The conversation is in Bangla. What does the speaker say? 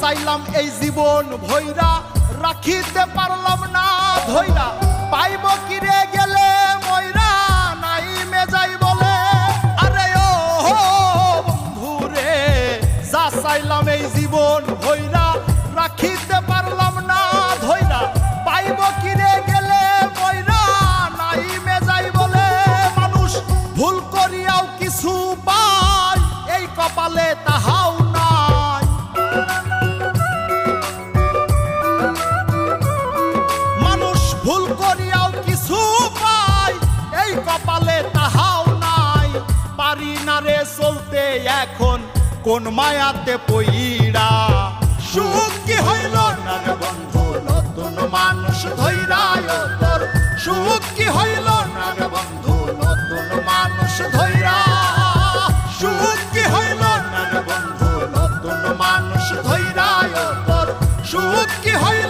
চাইলাম এই জীবন ভৈরা রাখিতে পারলাম না ধৈরা। পাইব কিরে গেলে? কোন মায়াতে পইরা সুখ কি হইল নন বন্ধু, নতুন মানুষ ধৈরা তোর সুখ কি হইল নন বন্ধু, নতুন মানুষ ধৈরা সুখ কি হইল নন বন্ধু, নতুন মানুষ ধৈরা তোর সুখ কি হইল